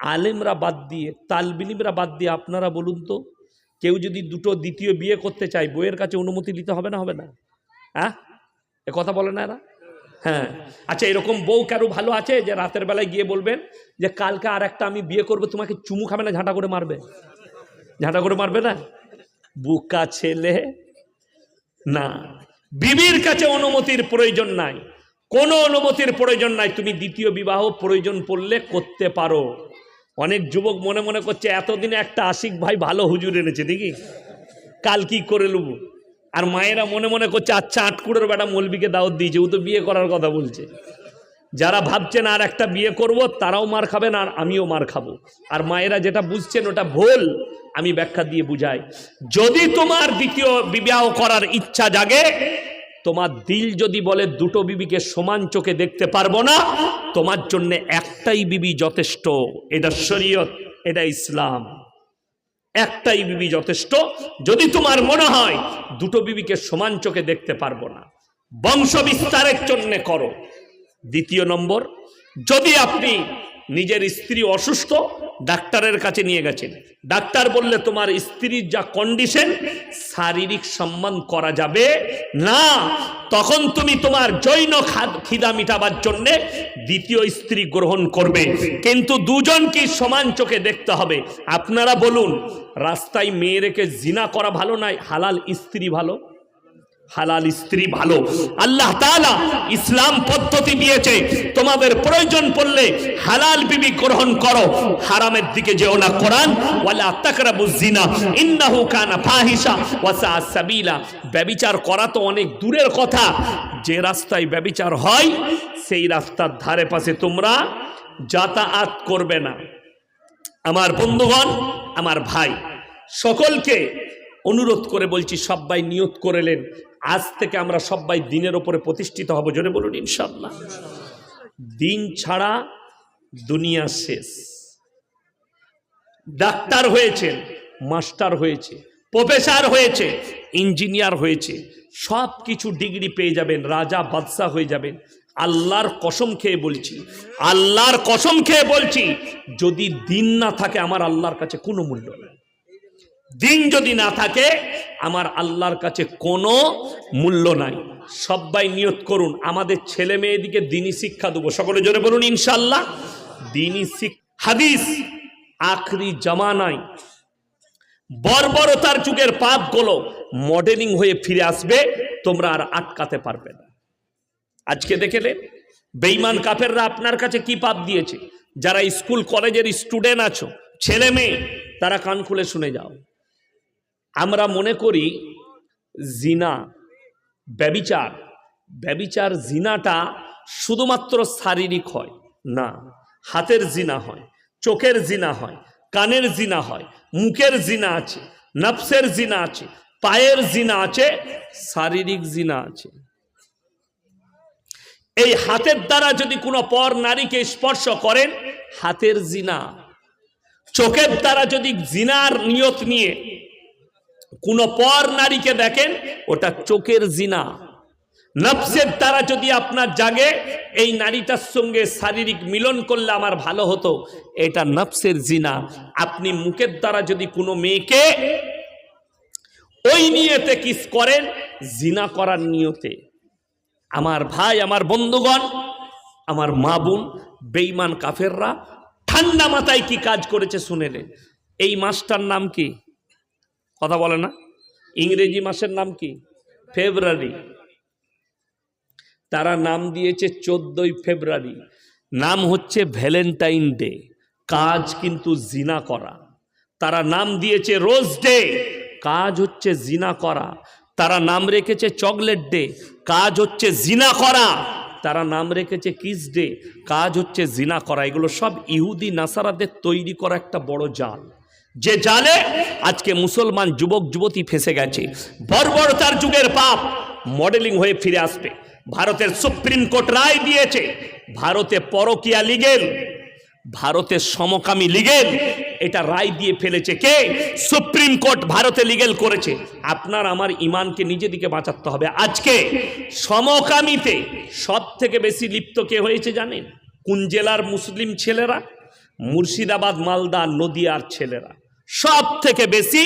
আলেমরা বাদ দিয়ে, তালবিলিমরা বাদ দিয়ে আপনারা বলুন তো, কেউ যদি দুটো দ্বিতীয় বিয়ে করতে চায়, বইয়ের কাছে অনুমতি নিতে হবে না হবে না? হ্যাঁ? এ কথা বলে না এরা? হ্যাঁ। আচ্ছা এরকম বউ কারও ভালো আছে যে রাতের বেলায় গিয়ে বলবেন যে, কালকে আর একটা আমি বিয়ে করব, তোমাকে চুমু খাবে না, ঝাঁটা করে মারবে? ঝাঁটা করে মারবে না? বুকা ছেলে। না। বিবির কাছে অনুমতির প্রয়োজন নাই। কোনো অনুমতির প্রয়োজন নাই। তুমি দ্বিতীয় বিবাহ প্রয়োজন পড়লে করতে পারো। অনেক যুবক মনে মনে করছে, এতদিনে একটা আশিক ভাই ভালো হুজুর এনেছে দেখি কাল কি করে লুব? আর মায়েরা মনে মনে করছে আচ্ছা আটকুড়ের বেটা মলবিকে দাওয়াত দিয়েছে, ও তো বিয়ে করার কথা বলছে। যারা ভাবছেন আর একটা বিয়ে করব, তারাও মার খাবেন আর আমিও মার খাব। আর মায়েরা যেটা বুঝছেন, ওটা ভুল, আমি ব্যাখ্যা দিয়ে বুঝাই। যদি তোমার দ্বিতীয় বিবাহ করার ইচ্ছা জাগে তোমার দিল যদি বলে দুটো বিবিকে সমান চোখে দেখতে পারব না, তোমার জন্য একটাই বিবি যথেষ্ট, এটা শরীয়ত, এটা ইসলাম। একটাই বিবি যথেষ্ট, যদি তোমার মনে হয় দুটো বিবিকে সমান চোখে দেখতে পারব না বংশ বিস্তারের জন্য করো। দ্বিতীয় নম্বর, যদি আপনি নিজের স্ত্রী অসুস্থ, ডাক্তারের কাছে নিয়ে গেছেন। ডাক্তার বললে, তোমার স্ত্রীর যা কন্ডিশন শারীরিক সম্মান করা যাবে না। তখন তুমি তোমার জৈন খাদ মিটাবার জন্য দ্বিতীয় স্ত্রী গ্রহণ করবে। কিন্তু দুজনকে সমান চোখে দেখতে হবে। আপনারা বলুন, রাস্তায় মেয়ে রেখে জিনা করা ভালো নয়, হালাল স্ত্রী ভালো? হালাল স্ত্রী ভালো। আল্লাহ তাআলা ইসলাম পদ্ধতি দিয়েছে। তোমাদের প্রয়োজন পড়লে হালাল বিবি গ্রহণ করো। হারামের দিকে যেও না কোরআন। ওয়ালা তাকরাবুজ জিনা ইন্নাহু কানা ফাহিশা ওয়া সা সাবিলা। ব্যভিচার করা তো অনেক দূরের কথা। যে রাস্তায় ব্যভিচার হয়, সেই রাস্তার ধারে পাশে তোমরা যাতায়াত করবে না। আমার বন্ধুগণ, আমার ভাই, সকলকে অনুরোধ করে বলছি, সবাই নিয়ত করেলেন আজ থেকে আমরা সবাই দিনের ওপরে প্রতিষ্ঠিত হব, জোরে বলুন ইনশাল্লাহ দিন ছাড়া দুনিয়া শেষ। ডাক্তার হয়েছেন মাস্টার হয়েছে, প্রফেসর হয়েছে, ইঞ্জিনিয়ার হয়েছে সব কিছু ডিগ্রি পেয়ে যাবেন, রাজা বাদশাহ হয়ে যাবেন। আল্লাহর কসম খেয়ে বলছি, আল্লাহর কসম খেয়ে বলছি, যদি দিন না থাকে, আমার আল্লাহর কাছে কোনো মূল্য নেই। দিন যদি না থাকে আমার আল্লাহর কাছে কোনো মূল্য নাই। সবাই নিয়ত করুন, আমাদের ছেলে মেয়েদিকে দিনই শিক্ষা দেবো। সকলে জোরে বলুন ইনশাল্লাহ দিনই হাদিস আখরি জামানায় বর্বরতার যুগের পাপগুলো মডেলিং হয়ে ফিরে আসবে, তোমরা আর আটকাতে পারবে না। আজকে দেখেলে বেইমান কাফেররা আপনার কাছে কি পাপ দিয়েছে? যারা স্কুল, কলেজের স্টুডেন্ট আছো, ছেলে মেয়ে, তারা কান খুলে শুনে যাও। আমরা মনে করি জিনা, ব্যবিচার। ব্যবিচার জিনাটা শুধুমাত্র শারীরিক হয়, না। হাতের জিনা হয়, চোখের জিনা হয়, কানের জিনা হয়, মুখের জিনা আছে, নফসের জিনা আছে, পায়ের জিনা আছে, শারীরিক জিনা আছে। এই হাতের দ্বারা যদি কোনো পর নারীকে স্পর্শ করেন, হাতের জিনা। চোখের দ্বারা যদি জিনার নিয়ত নিয়ে কোনো পর নারীকে দেখেন, ওটা চোখের জিনা। নফসের দ্বারা যদি আপনার জাগে, এই নারীটার সঙ্গে শারীরিক মিলন করলে আমার ভালো হতো। এটা নফসের জিনা। আপনি মুখের দ্বারা যদি কোনো মেয়েকে ওই নিয়তে কিস করেন, জিনা করার নিয়তে। আমার ভাই, আমার বন্ধুগণ, আমার মা বোন বেইমান কাফেররা, ঠান্ডা মাথায় কি কাজ করেছে শুনেলেন এই মাসটার নাম কি? কথা বলে না। ইংরেজি মাসের নাম কি? ফেব্রুয়ারি। তারা নাম দিয়েছে চোদ্দই ফেব্রুয়ারি। নাম হচ্ছে ভ্যালেন্টাইন ডে। কাজ কিন্তু জিনা করা। তারা নাম দিয়েছে রোজ ডে। কাজ হচ্ছে জিনা করা। তারা নাম রেখেছে চকলেট ডে। কাজ হচ্ছে জিনা করা। তারা নাম রেখেছে কিস ডে। কাজ হচ্ছে জিনা করা। এগুলো সব ইহুদি, নাসারাদের তৈরি করা একটা বড় জাল। যে জালে আজকে মুসলমান যুবক, যুবতী ফেসে গেছে। বর্বরতার যুগের পাপ মডেলিং হয়ে ফিরে আসবে। ভারতের সুপ্রিম কোর্ট রায় দিয়েছে, ভারতে পরকিয়া লিগেল ভারতের সমকামী লিগেল এটা রায় দিয়ে ফেলেছে কে? সুপ্রিম কোর্ট ভারতে লিগেল করেছে। আপনার আমার ইমানকে নিজে দিকে বাঁচাতে হবে। আজকে সমকামীতে সব থেকে বেশি লিপ্ত কে হয়েছে জানেন? কোন জেলার মুসলিম ছেলেরা? মুর্শিদাবাদ, মালদা, নদিয়ার ছেলেরা। সব থেকে বেশি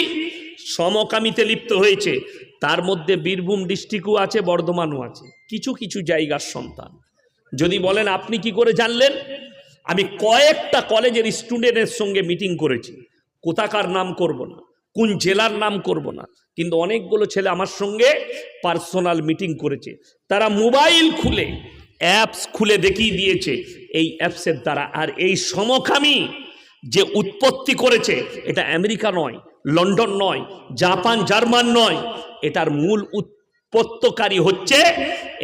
সমকামিতে লিপ্ত হয়েছে। তার মধ্যে বীরভূম ডিস্ট্রিক্টও আছে, বর্ধমানও আছে। কিছু কিছু জায়গার সন্তান। যদি বলেন, আপনি কি করে জানলেন? আমি কয়েকটা কলেজের স্টুডেন্টের সঙ্গে মিটিং করেছি। কোথাকার নাম করব না, কোন জেলার নাম করব না, কিন্তু অনেকগুলো ছেলে আমার সঙ্গে পার্সোনাল মিটিং করেছে। তারা মোবাইল খুলে, অ্যাপস খুলে দেখিয়ে দিয়েছে, এই অ্যাপসের দ্বারা। আর এই সমকামী যে উৎপত্তি করেছে, এটা আমেরিকা নয়, লন্ডন নয়, জাপান, জার্মান নয়, এটার মূল উৎপত্তকারী হচ্ছে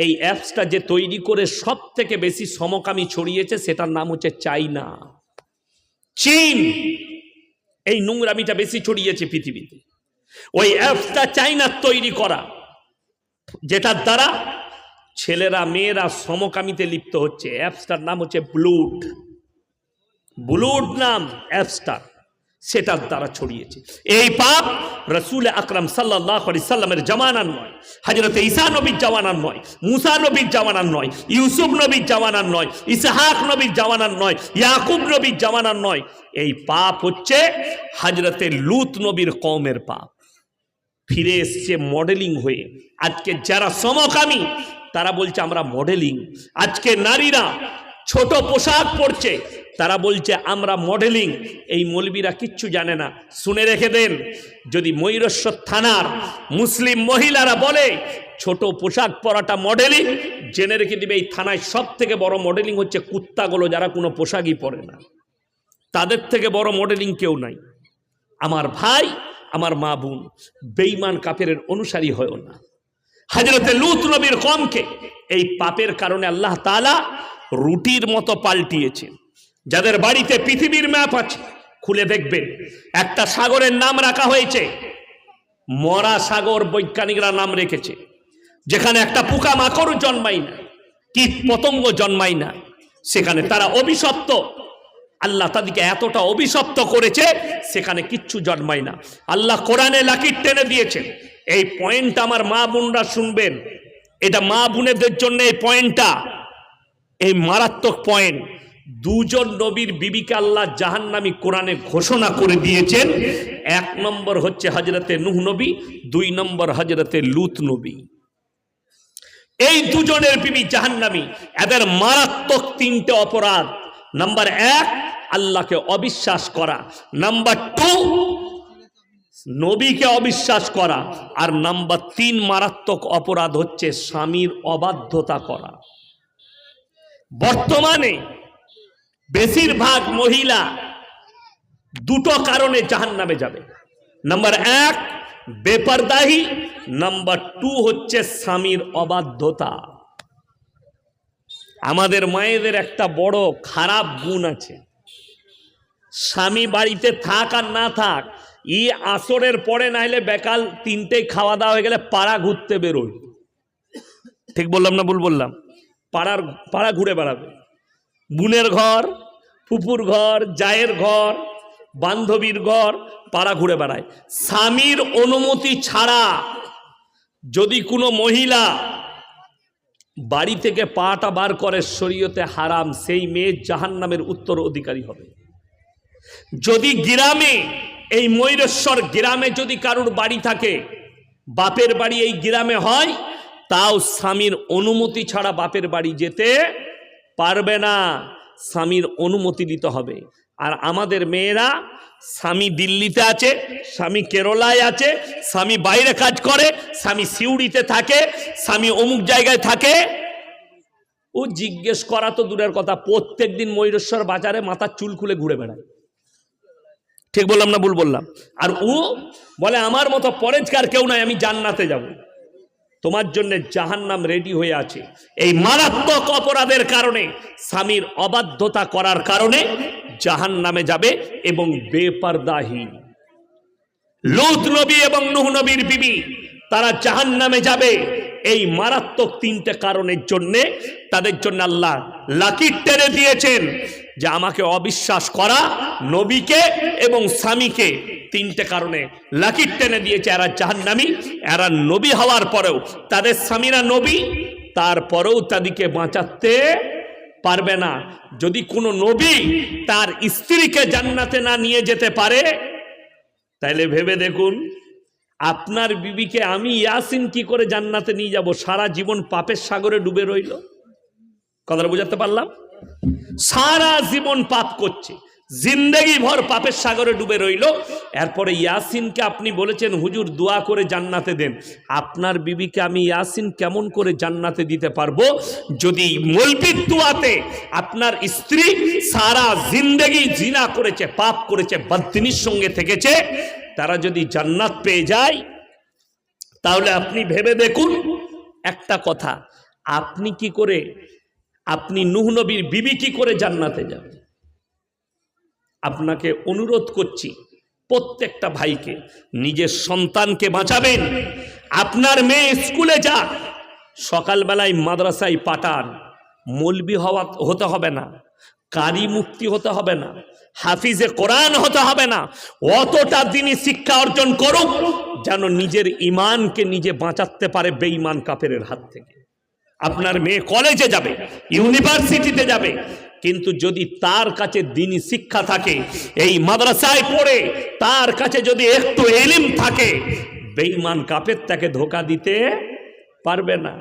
এই অ্যাপসটা যে তৈরি করে সব থেকে বেশি সমকামী ছড়িয়েছে, সেটার নাম হচ্ছে চাইনা। চীন এই নোংরামিটা বেশি ছড়িয়েছে পৃথিবীতে। ওই অ্যাপসটা চাইনার তৈরি করা, যেটার দ্বারা ছেলেরা, মেয়েরা সমকামিতে লিপ্ত হচ্ছে। অ্যাপসটার নাম হচ্ছে ব্লুড ব্লুড নাম অ্যাপসটার সেটার দ্বারা ছড়িয়েছে। এই পাপ রসুল আকরাম সাল্লাহ সাল্লামের জামানার নয় হাজরত ঈসা নবীর জামানার নয়, মুসা নবীর জামানার নয়, ইউসুফ নবীর জামানার নয়, ইসহাক নবীর জামানার নয়, ইয়াকুব নবীর জামানার নয়। এই পাপ হচ্ছে হাজরতে লুত নবীর কওমের পাপ। ফিরে এসছে মডেলিং হয়ে। আজকে যারা সমকামী, তারা বলছে, আমরা মডেলিং। আজকে নারীরা ছোট পোশাক পরছে তারা বলছে, আমরা মডেলিং, এই মলবিরা কিচ্ছু জানে না। শুনে রেখে দেন, যদি ময়ূরেশ্বর থানার মুসলিম মহিলারা বলে, ছোট পোশাক পরাটা মডেলিং, জেনে রেখে দিবে, এই থানায় সব থেকে বড় মডেলিং হচ্ছে কুত্তাগুলো যারা কোনো পোশাকই পরে না। তাদের থেকে বড় মডেলিং কেউ নাই। আমার ভাই, আমার মা বোন বেইমান কাপের অনুসারী হয় না। হাজরতে লুত নবীর কমকে এই পাপের কারণে আল্লাহ তালা রুটির মতো পাল্টিয়েছেন। যাদের বাড়িতে পৃথিবীর ম্যাপ আছে, খুলে দেখবেন। একটা সাগরের নাম রাখা হয়েছে, মরা সাগর বৈজ্ঞানিকরা নাম রেখেছে। যেখানে একটা পোকা মাকড় জন্মায় না, কীট পতঙ্গ জন্মায় না, সেখানে তারা অভিশপ্ত। আল্লাহ তাদেরকে এতটা অভিশপ্ত করেছে, সেখানে কিচ্ছু জন্মায় না। আল্লাহ কোরআনে লাকির টেনে দিয়েছেন, এই পয়েন্ট আমার মা বোনরা শুনবেন। এটা মা বোনেদের জন্য এই পয়েন্টটা। এই মারাত্মক পয়েন্ট। দুজন নবীর বিবিকে আল্লাহ জাহান্নামী কোরআনে ঘোষণা করে দিয়েছেন। এক নম্বর হচ্ছে হজরতে নুহ নবী, দুই নম্বর হজরতে লুত নবী। এই দুজনের বিবি জাহান্নামী, এদের মারাত্মক তিনটে অপরাধ। নাম্বার এক, আল্লাহকে অবিশ্বাস করা। নাম্বার টু, নবীকে অবিশ্বাস করা। আর নাম্বার তিন মারাত্মক অপরাধ হচ্ছে স্বামীর অবাধ্যতা করা। বর্তমানে বেশিরভাগ মহিলা দুটো কারণে জাহান নামে যাবে। নাম্বার এক বেপরদাহি নাম্বার টু হচ্ছে স্বামীর অবাধ্যতা। আমাদের মায়েদের একটা বড় খারাপ গুণ আছে। স্বামী বাড়িতে থাক আর না থাক, ই আসরের পরে না হলে বেকাল তিনটে খাওয়া দাওয়া হয়ে গেলে পাড়া ঘুরতে বেরোয়। ঠিক বললাম না ভুল বললাম? পাড়ার, পাড়া ঘুরে বেড়াবে। বোনের ঘর, ফুপুর ঘর, জায়ের ঘর, বান্ধবীর ঘর, পাড়া ঘুরে বেড়ায়। স্বামীর অনুমতি ছাড়া যদি কোনো মহিলা বাড়ি থেকে পাটা বার করে শরীয়তে হারাম, সেই মেয়ে জাহান নামের উত্তর অধিকারী হবে। যদি গ্রামে, এই ময়ূরেশ্বর গ্রামে যদি কারুর বাড়ি থাকে, বাপের বাড়ি এই গ্রামে হয়, তাও স্বামীর অনুমতি ছাড়া বাপের বাড়ি যেতে পারবে না স্বামীর অনুমতি দিতে হবে। আর আমাদের মেয়েরা, স্বামী দিল্লিতে আছে, স্বামী কেরলায় আছে, স্বামী বাইরে কাজ করে, স্বামী সিউড়িতে থাকে, স্বামী অমুক জায়গায় থাকে। ও জিজ্ঞেস করা তো দূরের কথা, প্রত্যেক দিন ময়ূরেশ্বর বাজারে মাথার চুল খুলে ঘুরে বেড়ায়। ঠিক বললাম না ভুল বললাম? আর ও বলে, আমার মতো পরেজকার কেউ নাই, আমি জান্নাতে যাব। তোমার জন্য জাহান্নাম রেডি হয়ে আছে। এই মারাত্মক অপরাধের কারণে, স্বামীর অবাধ্যতা করার কারণে জাহান নামে যাবে এবং বেপরদাহি লুত নবী এবং নুহ নবীর বিবি, তারা জাহান নামে যাবে। এই মারাত্মক তিনটে কারণের জন্যে, তাদের জন্য আল্লাহ লাকির টেনে দিয়েছেন। যে আমাকে অবিশ্বাস করা নবীকে এবং স্বামীকে তিনটে কারণে লাকির টেনে দিয়েছে, এরা জাহান্নামি, এরা নবী হওয়ার পরেও। তাদের স্বামীরা নবী, তারপরেও তাদেরকে বাঁচাতে পারবে না। যদি কোনো নবী তার স্ত্রীকে জান্নাতে না নিয়ে যেতে পারে, তাইলে ভেবে দেখুন, আপনার বিবিকে আমি ইয়াসিন কি করে জান্নাতে নিয়ে যাব? সারা জীবন পাপের সাগরে ডুবে রইল। কথাটা বুঝাতে পারলাম? সারা জীবন পাপ করছে। জিন্দেগি ভর পাপের সাগরে ডুবে রইল। এরপরে ইয়াসিনকে আপনি বলেছেন, হুজুর, দোয়া করে জান্নাতে দেন। আপনার বিবিকে আমি ইয়াসিন কেমন করে জান্নাতে দিতে পারব? যদি মলবির দোয়াতে আপনার স্ত্রী সারা জিন্দেগি জিনা করেছে, পাপ করেছে বদিনীর সঙ্গে থেকেছে, তারা যদি জান্নাত পেয়ে যায়, তাহলে আপনি ভেবে দেখুন একটা কথা। আপনি কি করে আপনি নুহ নবীর বিবি কি করে জান্নাতে যাবে আপনাকে অনুরোধ করছি, প্রত্যেকটা ভাইকে, নিজের সন্তানকে বাঁচাবেন। আপনার মেয়ে স্কুলে যা সকালবেলায় মাদ্রাসায় পাঠান, মলবি হওয়া হতে হবে না, কারি মুক্তি হতে হবে না, হাফিজে কোরআন হতে হবে না, অতটা দিনই শিক্ষা অর্জন করুক, যেন নিজের ইমানকে নিজে বাঁচাতে পারে বেঈমান কাফেরের হাত থেকে। আপনার মেয়ে কলেজে যাবে ইউনিভার্সিটিতে যাবে, কিন্তু যদি তার কাছে দিনই শিক্ষা থাকে, এই মাদ্রাসায় পড়ে, তার কাছে যদি একটু এলিম থাকে, বেঈমান কাপের তাকে ধোকা দিতে পারবে না।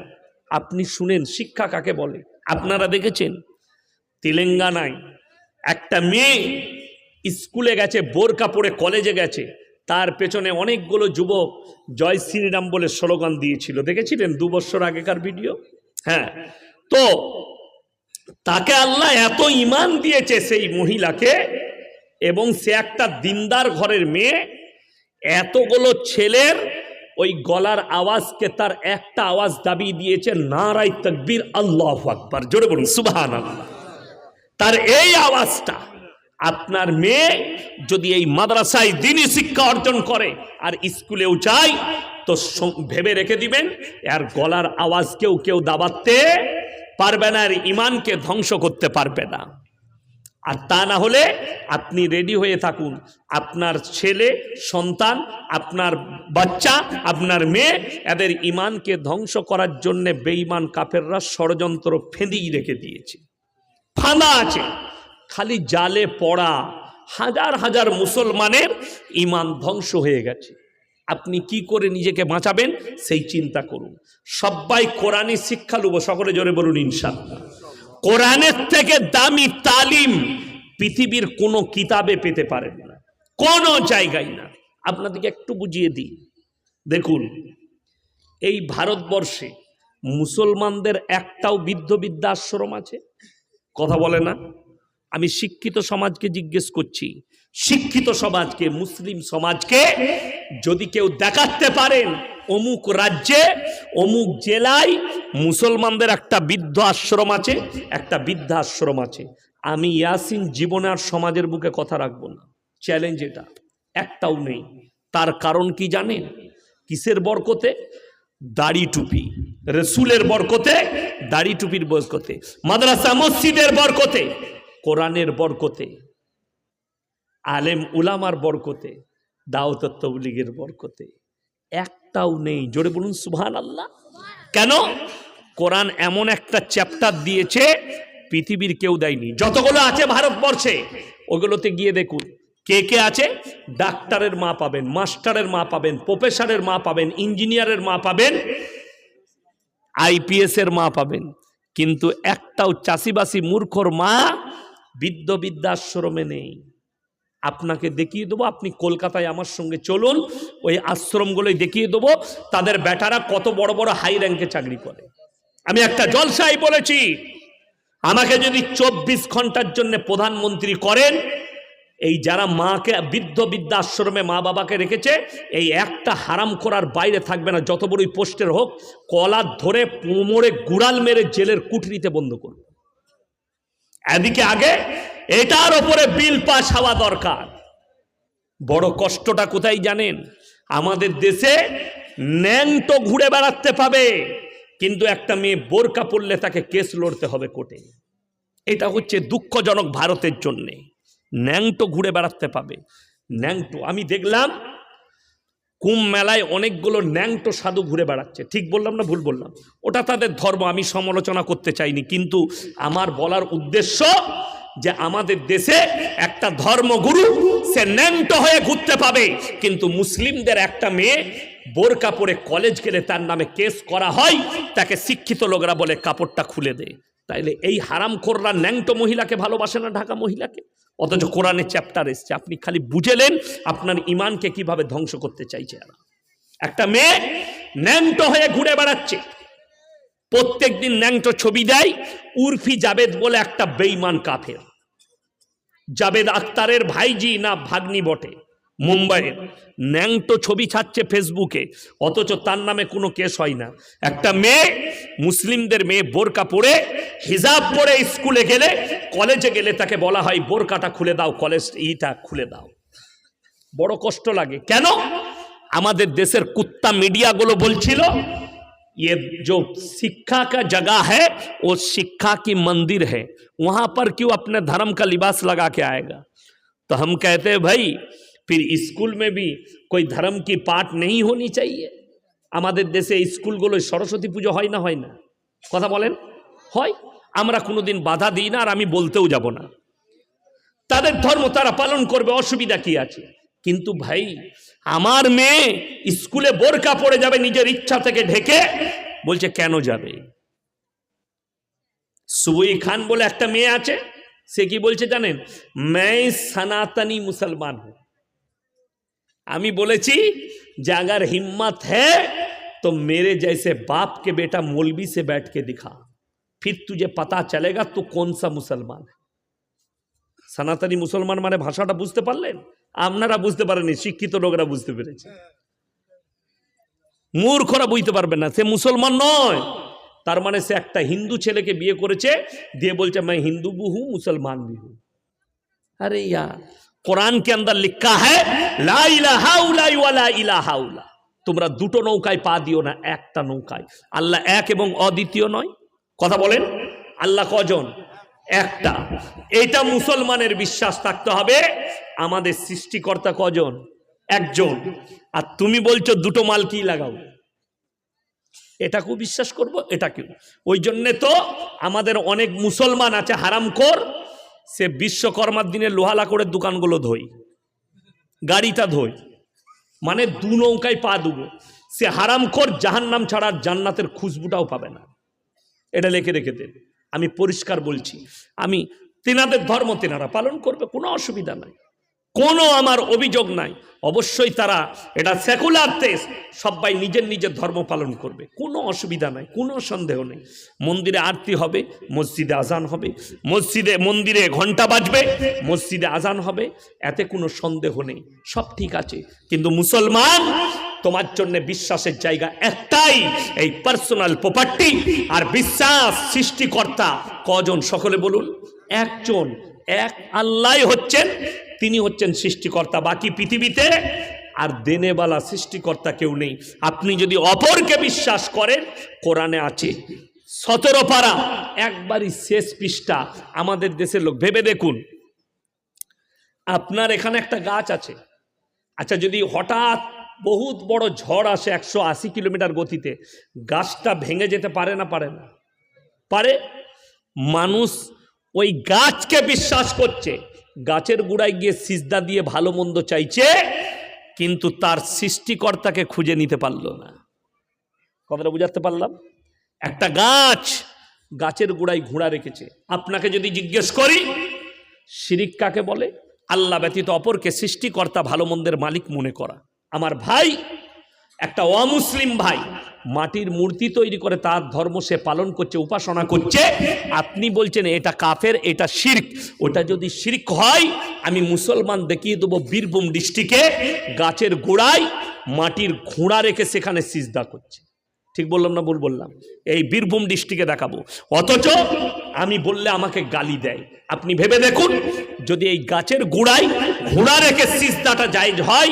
আপনি শুনেন, শিক্ষা কাকে বলে? আপনারা দেখেছেন? তেলেঙ্গানায় একটা মেয়ে স্কুলে গেছে, বোরকা পরে কলেজে গেছে, তার পেছনে অনেকগুলো যুবক জয় শ্রীরাম বলে স্লোগান দিয়েছিল। দেখেছিলেন দু বছর আগেকার ভিডিও হ্যাঁ। তো তাকে আল্লাহ এত ইমান দিয়েছে সেই মহিলাকে এবং সে একটা দিনদার ঘরের মেয়ে, এতগুলো ছেলের ওই গলার আওয়াজকে তার একটা আওয়াজ দাবি দিয়েছে নারাই তকবীর, আল্লাহ আকবার। জোরে বলুন সুবাহান তার এই আওয়াজটা আপনার মেয়ে যদি এই মাদ্রাসায় দিনই শিক্ষা অর্জন করে আর স্কুলেও যায়, তো ভেবে রেখে দিবেন আর গলার আওয়াজ কেউ কেউ দাবাতে পারবে না আর ইমানকে ধ্বংস করতে পারবে না। আর তা না হলে আপনি রেডি হয়ে থাকুন। আপনার ছেলে, সন্তান, আপনার বাচ্চা, আপনার মেয়ে, এদের ইমানকে ধ্বংস করার জন্য বেঈমান কাফেররা ষড়যন্ত্র ফেঁদেই রেখে দিয়েছে। ফাঁদা আছে। খালি জালে পড়া হাজার হাজার মুসলমানের ইমান ধ্বংস হয়ে গেছে। আপনি কি করে নিজেকে বাঁচাবেন? সেই চিন্তা করুন। সবাই কোরআনই শিক্ষা লুব, সকলে জোরে বলুন ইনশাল্লাহ কোরআনের থেকে দামি তালিম পৃথিবীর কোনো কিতাবে পেতে পারেন না, কোনো জায়গায় না। আপনাদেরকে একটু বুঝিয়ে দিই। দেখুন, এই ভারতবর্ষে মুসলমানদের একটাও বৃদ্ধ বৃদ্ধাশ্রম আছে? কথা বলে না? আমি শিক্ষিত সমাজকে জিজ্ঞেস করছি, শিক্ষিত সমাজকে, মুসলিম সমাজকে যদি কেউ দেখাতে পারেন অমুক রাজ্যে, অমুক জেলায় মুসলমানদের একটা বৃদ্ধ আশ্রম আছে, একটা বৃদ্ধাশ্রম আছে, আমি ইয়াসিন জীবনে আর সমাজের বুকে কথা রাখব না। চ্যালেঞ্জ এটা, একটাও নেই। তার কারণ কি জানেন? কিসের বরকতে? দাড়ি টুপি। রসুলের বরকতে, দাড়ি টুপির বরকতে। মাদ্রাসা, মসজিদের বরকতে। কোরআনের বরকতে, আলেম উলামার বরকতে দাওত তবলিগের বরকতে, একটাও নেই। জোরে বলুন সুহান আল্লাহ কেন? কোরআন এমন একটা চ্যাপ্টার দিয়েছে, পৃথিবীর কেউ দেয়নি। যতগুলো আছে ভারতবর্ষে, ওগুলোতে গিয়ে দেখুন, কে কে আছে? ডাক্তারের মা পাবেন, মাস্টারের মা পাবেন, প্রফেসরের মা পাবেন, ইঞ্জিনিয়ারের মা পাবেন আইপিএস এর মা পাবেন। কিন্তু একটাও চাষিবাসী মূর্খর মা বৃদ্ধ বৃদ্ধাশ্রমে নেই। আপনাকে দেখিয়ে দেবো, আপনি কলকাতায় আমার সঙ্গে চলুন, ওই আশ্রমগুলোই দেখিয়ে দেবো, তাদের বেটারা কত বড় বড় হাই র্যাঙ্কে চাকরি করে। আমি একটা জলসাই বলেছি, আমাকে যদি চব্বিশ ঘণ্টার জন্য প্রধানমন্ত্রী করেন, এই যারা মাকে, বৃদ্ধ বৃদ্ধাশ্রমে মা বাবাকে রেখেছে, এই একটা হারাম করার বাইরে থাকবে না, যত বড়ই পোস্টের হোক, কলার ধরে কোমরে গুড়াল মেরে জেলের কুঠরিতে বন্ধ করবে এদিকে আগে, এটার ওপরে বিল পাস হওয়া দরকার। বড় কষ্টটা কোথায় জানেন? আমাদের দেশে ন্যাংটো ঘুরে বেড়াতে পাবে, কিন্তু একটা মেয়ে বোরকা পড়লে তাকে কেস লড়তে হবে কোর্টে। এটা হচ্ছে দুঃখজনক ভারতের জন্যে। ন্যাংটো ঘুরে বেড়াতে পাবে। ন্যাংটো, আমি দেখলাম কুম্ভ মেলায় অনেকগুলো ন্যাংটো সাধু ঘুরে বেড়াচ্ছে। ঠিক বললাম না ভুল বললাম? ওটা তাদের ধর্ম, আমি সমালোচনা করতে চাইনি। কিন্তু আমার বলার উদ্দেশ্য যে আমাদের দেশে একটা ধর্মগুরু, সে ন্যাংটো হয়ে ঘুরতে পাবে। কিন্তু মুসলিমদের একটা মেয়ে বোরকা পরে কলেজ গেলে তার নামে কেস করা হয়, তাকে শিক্ষিত লোকরা বলে কাপড়টা খুলে দেয় তাইলে এই হারাম খোররা ন্যাংটো মহিলাকে ভালোবাসে না ঢাকা মহিলাকে? অথচ কোরআনে চ্যাপ্টার এসছে। আপনি খালি বুঝেলেন আপনার ইমানকে কীভাবে ধ্বংস করতে চাইছে এরা। একটা মেয়ে ন্যাংটো হয়ে ঘুরে বেড়াচ্ছে। প্রত্যেক দিন ন্যাংটো ছবি দেয়, উর্ফি জাবেদ বলে একটা বেইমান কাফের। জাবেদ আক্তারের ভাইজি না ভাগ্নি বটে। মুম্বাইয়ের ন্যাংটো ছবি ছাড়ছে ফেসবুকে অথচ তার নামে কোনো কেস হয় না একটা মেয়ে মুসলিমদের মেয়ে বোরকা পরে হিজাব পরে স্কুলে গেলে কলেজে গেলে তাকে বলা হয় বোরকাটা খুলে দাও কলেজ ইটা খুলে দাও বড় কষ্ট লাগে কেন আমাদের দেশের কুত্তা মিডিয়াগুলো বলছিল ये जो शिक्षा का जगह है वो शिक्षा की मंदिर है वहां पर क्यों अपने धर्म का लिबास लगा के आएगा तो हम कहते हैं भाई फिर स्कूल में भी कोई धर्म की पाठ नहीं होनी चाहिए আমাদের দেশে স্কুলগুলোয় সরস্বতী পুজো হয় না হয় না কথা বলেন হয় আমরা কোনোদিন বাধা দিই না আর আমি বলতেও যাব না তাদের ধর্ম তারা পালন করবে অসুবিধা কি আছে কিন্তু ভাই আমার মেয়ে স্কুলে বোরকা পড়ে যাবে নিজের ইচ্ছা থেকে ঢেকে বলছে কেন যাবে সুবই খান বলে একটা মেয়ে আছে সে কি বলছে জানেন मैं সনাতনী মুসলমান हूं আমি বলেছি যে अगर हिम्मत है तो मेरे जैसे बाप के बेटा मौलवी से बैठ के दिखा फिर तुझे पता चलेगा तू कौन सा मुसलमान है সনাতনী মুসলমান মানে ভাষাটা বুঝতে পারলেন আপনারা বুঝতে পারেননি শিক্ষিত লোকরা বুঝতে পেরেছে মূর্খরা বুঝতে পারবে না সে মুসলমান নয় তার মানে সে একটা হিন্দু ছেলেকে বিয়ে করেছে দিয়ে বলছে मैं हिंदू भी हूं मुसलमान भी हूं अरे यार কোরআন के अंदर लिखा है ला इलाहा उलाई वाला इलाहा उला তোমরা দুটো নৌকায় পা দিও না একটা নৌকায় আল্লাহ এক এবং অদ্বিতীয় নয় কথা বলেন আল্লাহ কজন একটা এটা মুসলমানের বিশ্বাস থাকতে হবে আমাদের সৃষ্টিকর্তা কজন একজন আর তুমি বলছো দুটো মাল কি লাগাও এটাকেও বিশ্বাস করব এটাকেও ওই জন্যে তো আমাদের অনেক মুসলমান আছে হারামখোর সে বিশ্বকর্মার দিনে লোহা লাকড়ের দোকানগুলো ধোই গাড়িটা ধোই মানে দু নৌকায় পা দুবো। সে হারামখোর জাহান নাম ছাড়া আর জান্নাতের খুশবুটাও পাবে না। এটা লেখে রেখে দেন আমি পরিষ্কার বলছি, আমি তেনাদের ধর্ম তেনারা পালন করবে, কোনো অসুবিধা নাই। কোনো আমার অভিযোগ নাই। অবশ্যই তারা এটা সেকুলার দেশ সবাই নিজের নিজের ধর্ম পালন করবে। কোনো অসুবিধা নাই, কোনো সন্দেহ নেই। মন্দিরে আরতি হবে, মসজিদে আজান হবে, মসজিদে, মন্দিরে ঘণ্টা বাজবে, মসজিদে আজান হবে, এতে কোনো সন্দেহ নেই, সব ঠিক আছে। কিন্তু মুসলমান, তোমার জন্য বিশ্বাসের জায়গা একটাই, এই পার্সোনাল প্রপার্টি আর বিশ্বাস সৃষ্টিকর্তা। কজন? সকলে বলুন। একজন। এক আল্লাহ হচ্ছেন তিনি হচ্ছেন সৃষ্টিকর্তা। বাকি পৃথিবীতে আর দেনেওয়ালা সৃষ্টিকর্তা কেউ নেই। আপনি যদি অপরকে বিশ্বাস করেন, কোরআনে আছে, সতেরো পারা, একবারই শেষ পৃষ্ঠা আমাদের দেশের লোক। ভেবে দেখুন, আপনার এখানে একটা গাছ আছে। আচ্ছা যদি হঠাৎ বহুত বড় ঝড় আসে একশো আশি কিলোমিটার গতিতে, গাছটা ভেঙে যেতে পারে না পারে না? পারে? মানুষ ওই গাছকে বিশ্বাস করছে। গাছের গুড়ায় গিয়ে সিজদা দিয়ে ভালো মন্দ চাইছে, কিন্তু তার সৃষ্টিকর্তাকে খুঁজে নিতে পারল না। কথাটা বুঝাতে পারলাম? একটা গাছ গাছের গোড়ায় ঘোড়া রেখেছে। আপনাকে যদি জিজ্ঞেস করি, শিরিক কাকে বলে? আল্লাহ ব্যতীত অপরকে সৃষ্টিকর্তা ভালো মন্দের মালিক মনে করা। আমার ভাই একটা অমুসলিম ভাই মাটির মূর্তি তৈরি করে তার ধর্ম সে পালন করছে, উপাসনা করছে। আপনি বলছেন, এটা কাফের, এটা শির্ক। ওটা যদি শির্ক হয়, আমি মুসলমান দেখিয়ে দেবো বীরভূম ডিস্ট্রিক্টে, গাছের গোড়ায় মাটির ঘোড়া রেখে সেখানে সিজদা করছে। ঠিক বললাম না ভুল বললাম? এই বীরভূম ডিস্ট্রিক্টে দেখাবো। অথচ আমি বললে আমাকে গালি দেয়। আপনি ভেবে দেখুন, যদি এই গাছের গোড়ায় ঘোড়া রেখে সিজদাটা জায়জ হয়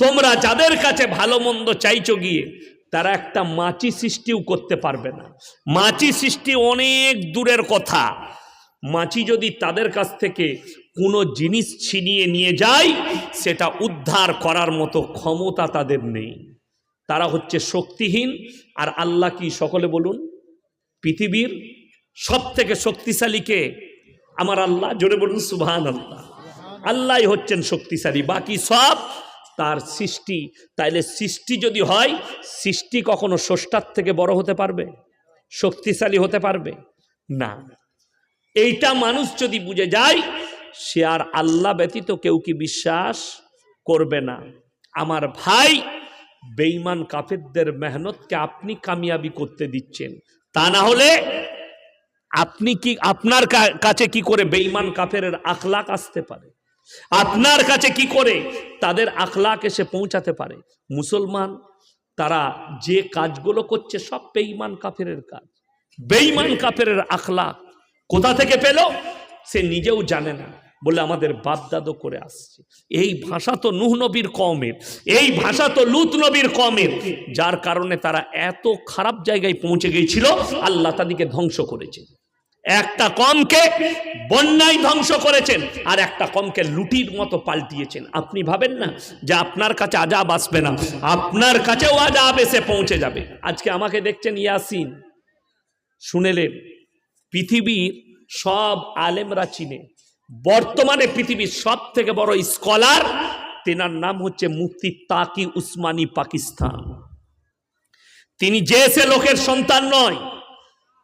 তোমরা যাদের কাছে ভালো মন্দ চাইছো গিয়ে, তারা একটা মাছি সৃষ্টিও করতে পারবে না। মাছি সৃষ্টি অনেক দূরের কথা। মাছি যদি তাদের কাছ থেকে কোনো জিনিস ছিনিয়ে নিয়ে যায়, সেটা উদ্ধার করার মতো ক্ষমতা তাদের নেই। তারা হচ্ছে শক্তিহীন। আর আল্লাহ কি সকলে বলুন? পৃথিবীর সব থেকে শক্তিশালীকে আমার আল্লাহ। জোরে বলুন সুবহান আল্লাহ আল্লাহ হচ্ছেন শক্তিশালী। বাকি সব তার সৃষ্টি। তাইলে সৃষ্টি যদি হয়, সৃষ্টি কখনো স্রষ্টার থেকে বড় হতে পারবে? শক্তিশালী হতে পারবে? না। এইটা মানুষ যদি বুঝে যায়, সে আর আল্লাহ ব্যতীত কেউ কি বিশ্বাস করবে না। আমার ভাই বেঈমান কাফেরদের মেহনতকে আপনি কামিয়াবি করতে দিচ্ছেন। তা না হলে আপনি কি, আপনার কাছে কি করে বেঈমান কাফেরের আখলাক আসতে পারে? আপনার কাছে কি করে? তাদের আখলাক এসে পৌঁছাতে পারে। মুসলমান, তারা যে কাজগুলো করছে সব বেঈমান কাফেরের কাজ। বেঈমান কাফেরের আখলাক কোথা থেকে পেল? সে নিজেও জানে না বলে আমাদের বাপদাদো করে আসছে। এই ভাষা তো নুহ নবীর কমের এই ভাষা তো লুত নবীর কমের যার কারণে তারা এত খারাপ জায়গায় পৌঁছে গিয়েছিল, আল্লাহ তাদেরকে ধ্বংস করেছে। একটা কমকে বন্যায় ধ্বংস করেছেন, আর একটা কমকে লুটির মতো পাল্টিয়েছেন। আপনি ভাবেন না যে আপনার কাছে আজাব আসবে না, আপনার কাছেও আজাব এসে পৌঁছে যাবে। আজকে আমাকে দেখছেন ইয়াসিন, শুনেলেন, পৃথিবীর সব আলেমরা চিনে। বর্তমানে পৃথিবীর সব থেকে বড় স্কলার, তেনার নাম হচ্ছে মুফতি তাকি উসমানী পাকিস্তান। তিনি যে সে লোকের সন্তান নয়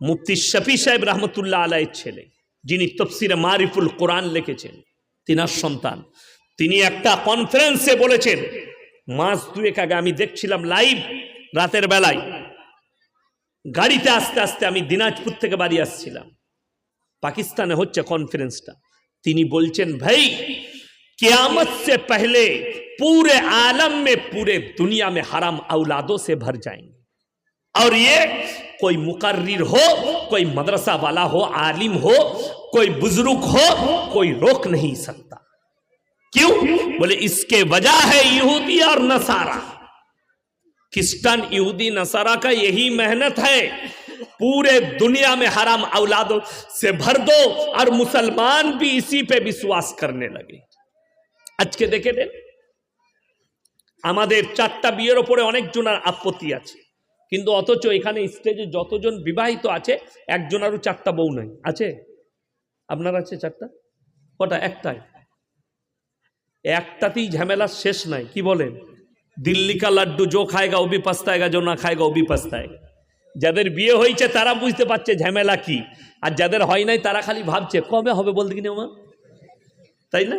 মুফতি শফি সাহেব রহমতুল্লাহ আলাইয়ের ছেলে যিনি তফসিরে মারিফুল কোরআন লিখেছেন তিনার সন্তান তিনি একটা কনফারেন্সে বলেছেন মাস দুয়েক আগে আমি দেখছিলাম লাইভ রাতের বেলায় গাড়িতে আস্তে আস্তে আমি দিনাজপুর থেকে বাড়ি আসছিলাম পাকিস্তানে হচ্ছে কনফারেন্সটা তিনি বলছেন ভাই क्यामत से पहले पूरे आलम में पूरे दुनिया में हराम औलादों से भर जाएंगे और ये कोई मुकर्रिर हो कोई मदरसा वाला हो आलिम हो कोई बुजुर्ग हो कोई रोक नहीं सकता क्यों बोले इसके वजह है यहूदी और नसारा क्रिस्टन यहूदी नसारा का यही मेहनत है पूरे दुनिया में हराम औलादों से भर दो और मुसलमान भी इसी पे विश्वास करने लगे আজকে দেখে দেন আমাদের চারটা বিয়ের ওপরে অনেকজনের আপত্তি আছে কিন্তু অথচ এখানে স্টেজে যতজন বিবাহিত আছে, একজনেরও চারটা বউ নাই। আছে? আপনার আছে চারটা? কটা? একটাই। একটাতেই ঝামেলার শেষ নাই, কি বলেন? দিল্লি কা লাড্ডু জো খায়গা বি পাস্তায়গা, জো না খায়গা ও বি পাস্তায়গা যাদের বিয়ে হয়েছে, তারা বুঝতে পারছে ঝামেলা কি। আর যাদের হয় নাই, তারা খালি ভাবছে, কবে হবে বলতে কিনা আমার তাই না?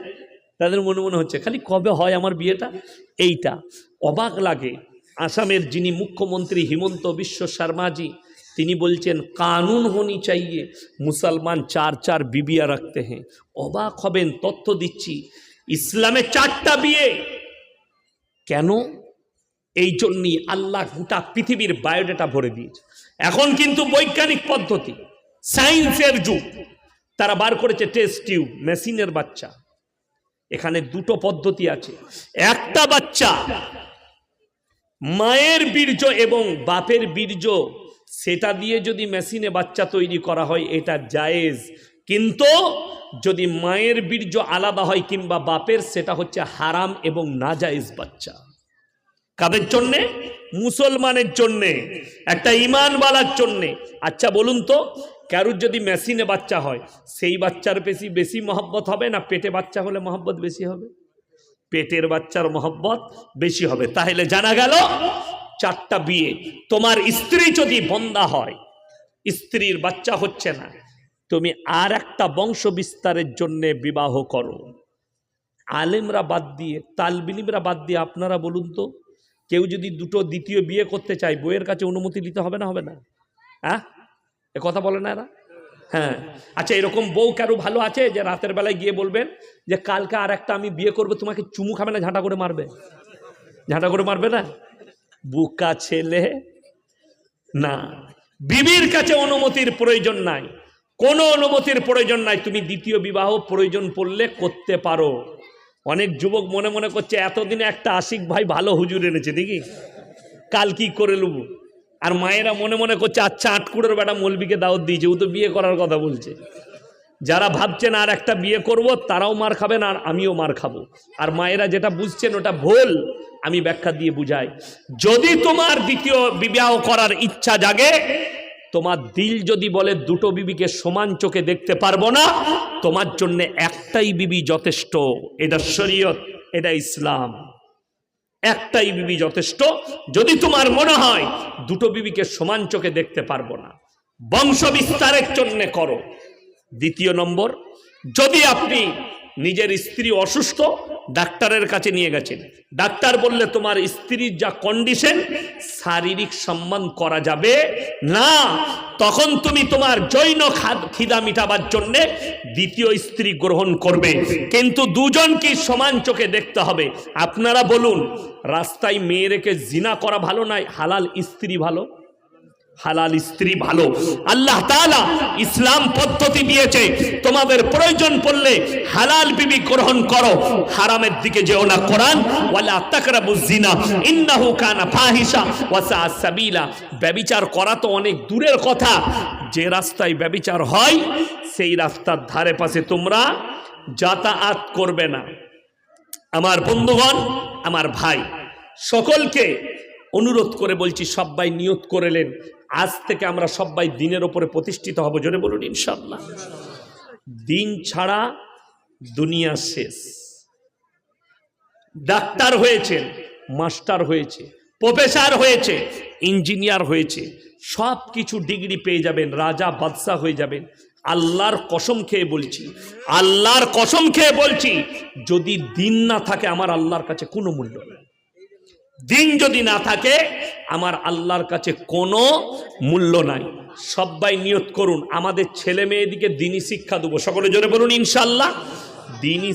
তাদের মনে মনে হচ্ছে, খালি কবে হয় আমার বিয়েটা? এইটা। অবাক লাগে। আসামের যিনি মুখ্যমন্ত্রী হিমন্ত বিশ্ব শর্মাজি, তিনি বলছেন, কানুন হনি চাইয়ে মুসলমান চার চার বিবিয়া রাখতে হ্যাঁ। অবাক হবেন, তথ্য দিচ্ছি। ইসলামে চারটা বিয়ে। কেন? এই জন্যই আল্লাহ গোটা পৃথিবীর বায়োডাটা ভরে দিয়েছে। এখন কিন্তু বৈজ্ঞানিক পদ্ধতি, সায়েন্সের যুগ। তারা বার করেছে টেস্ট টিউব, মেশিনের বাচ্চা। এখানে দুটো পদ্ধতি আছে। একটা বাচ্চা মায়ের বীর্য এবং বাপের বীর্য, সেটা দিয়ে যদি মেশিনে বাচ্চা তৈরি করা হয়, এটা জায়েজ। কিন্তু যদি মায়ের বীর্য আলাদা হয় কিংবা বাপের, সেটা হচ্ছে হারাম এবং নাজায়েজ বাচ্চা। কাদের জন্যে? মুসলমানের জন্যে, একটা ইমানওয়ালার জন্যে। আচ্ছা বলুন তো, কারুর যদি মেশিনে বাচ্চা হয়, সেই বাচ্চার বেশি বেশি মহব্বত হবে না পেটে বাচ্চা হলে মহব্বত বেশি হবে? পেটের বাচ্চার মহব্বত বেশি হবে। তাহলে জানা গেল, চারটা বিয়ে। তোমার স্ত্রী যদি বন্দা হয়, স্ত্রীর বাচ্চা হচ্ছে না, তুমি আর একটা বংশ বিস্তারের জন্যে বিবাহ করো। আলেমরা বাদ দিয়ে, তালবিলিমরা বাদ দিয়ে আপনারা বলুন তো, কেউ যদি দুটো দ্বিতীয় বিয়ে করতে চায়, বইয়ের কাছে অনুমতি নিতে হবে না হবে না? হ্যাঁ? এ কথা বলে না এরা? হ্যাঁ। আচ্ছা এরকম বউ কারও ভালো আছে যে রাতের বেলায় গিয়ে বলবেন যে, কালকে আর একটা আমি বিয়ে করব, তোমাকে চুমু খাবে না, ঝাঁটা করে মারবে? ঝাঁটা করে মারবে না? বুকা ছেলে। না। বিবির কাছে অনুমতির প্রয়োজন নাই। কোনো অনুমতির প্রয়োজন নাই। তুমি দ্বিতীয় বিবাহ প্রয়োজন পড়লে করতে পারো। অনেক যুবক মনে মনে করছে, এতদিনে একটা আশিক ভাই ভালো হুজুর এনেছে, দেখি কাল কি করে লুবু? আর মায়েরা মনে মনে করছে আচ্ছা আটকুড়ের বেটা মলবিকে দাওয়াত দিয়েছে, ও তো বিয়ে করার কথা বলছে। যারা ভাবছেন আর একটা বিয়ে করব, তারাও মার খাবেন আর আমিও মার খাব। আর মায়েরা যেটা বুঝছেন, ওটা ভুল, আমি ব্যাখ্যা দিয়ে বুঝাই। যদি তোমার দ্বিতীয় বিবাহ করার ইচ্ছা জাগে, তোমার দিল যদি বলে, দুটো বিবিকে সমান চোখে দেখতে পারব না, তোমার জন্য একটাই বিবি যথেষ্ট, এটা শরীয়ত, এটা ইসলাম। একটাই বিবি যথেষ্ট। যদি তোমার মনে হয় দুটো বিবিকে সমান চোখে দেখতে পারব না বংশ বিস্তারের জন্য করো। দ্বিতীয় নম্বর, যদি আপনি নিজের স্ত্রী অসুস্থ, ডাক্তারের কাছে নিয়ে গেছেন। ডাক্তার বললে, তোমার স্ত্রীর যা কন্ডিশন শারীরিক সম্মান করা যাবে না। তখন তুমি তোমার জৈন খাদ- মিটাবার জন্যে দ্বিতীয় স্ত্রী গ্রহণ করবে। কিন্তু দুজনকে সমান চোখে দেখতে হবে। আপনারা বলুন, রাস্তায় মেয়ে রেখে জিনা করা ভালো নয়, হালাল স্ত্রী ভালো? হালাল স্ত্রী ভালো। আল্লাহ তাআলা ইসলাম পদ্ধতি দিয়েছে। তোমাদের প্রয়োজন পড়লে হালাল বিবি গ্রহণ করো। হারামের দিকে যেও না কোরআন। ওয়ালা তাকরাবুজ জিনা ইন্নাহু কানা ফাহিশা ওয়া সাআ সাবিলা। ব্যভিচার করা তো অনেক দূরের কথা। যে রাস্তায় ব্যভিচার হয়, সেই রাস্তার ধারে পাশে তোমরা যাতায়াত করবে না। আমার বন্ধুগণ, আমার ভাই, সকলকে অনুরোধ করে বলছি, সবাই নিয়ত করেলেন আজ থেকে আমরা সবাই দিনের ওপরে প্রতিষ্ঠিত হব, জোরে বলুন ইনশাল্লাহ দিন ছাড়া দুনিয়া শেষ। ডাক্তার হয়েছেন মাস্টার হয়েছে, প্রফেসর হয়েছে, ইঞ্জিনিয়ার হয়েছে সব কিছু ডিগ্রি পেয়ে যাবেন, রাজা বাদশাহ হয়ে যাবেন। আল্লাহর কসম খেয়ে বলছি, আল্লাহর কসম খেয়ে বলছি, যদি দিন না থাকে, আমার আল্লাহর কাছে কোনো মূল্য নেই। দিন যদি না থাকে, আমার আল্লাহর কাছে কোনো মূল্য নাই। সবাই নিয়ত করুন, আমাদের ছেলে মেয়েদিকে দিনই শিক্ষা দেবো। সকলে জোরে বলুন ইনশাল্লাহ দিনই